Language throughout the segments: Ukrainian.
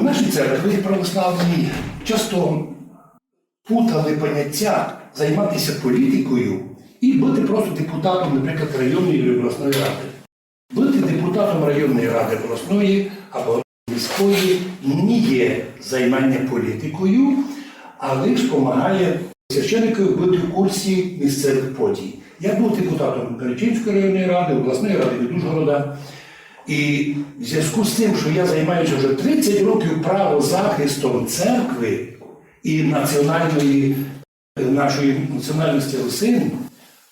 У нашій церкві православній часто путали поняття займатися політикою і бути просто депутатом, наприклад, районної чи обласної ради. Бути депутатом районної ради обласної або міської не є займання політикою, а лише допомагає священникові бути в курсі місцевих подій. Я був депутатом Перечинської районної ради, обласної ради від Ужгорода. І в зв'язку з тим, що я займаюся вже 30 років правозахистом церкви і національної нашої національності русин,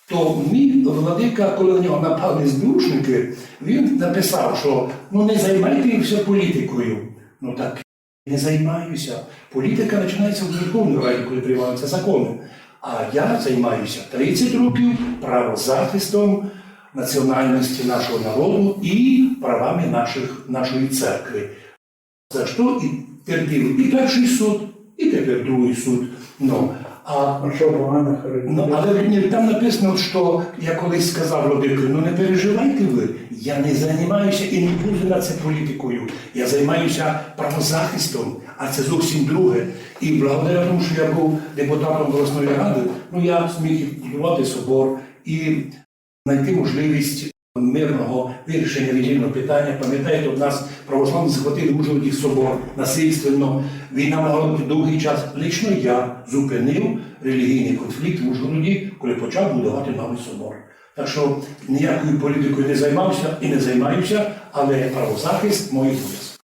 то мій владика, коли на нього напали збрушники, він написав, що ну не займайтеся політикою. Ну так не займаюся. Політика починається в Верховній Раді, коли приймаються закони. А я займаюся 30 років правозахистом національності нашого народу і правами наших, нашої церкви. За що і терпів і перший суд, і тепер другий суд. Ну, а А що погано Ну, але ні, там написано, що я колись сказав Владику, ну не переживайте ви, я не займаюся і не буду на це політикою. Я займаюся правозахистом, а це зовсім друге. І благодаря тому, що я був депутатом обласної ради, ну я зміг будувати собор і знайти можливість мирного вирішення релігійного питання. Пам'ятаєте, у нас православні захватили Ужгородський собор насильственно. Війна могла бути довгий час. Лично я зупинив релігійний конфлікт в Ужгороді, коли почав будувати новий собор. Так що ніякою політикою не займався і не займаюся, але правозахист мої обов'язки.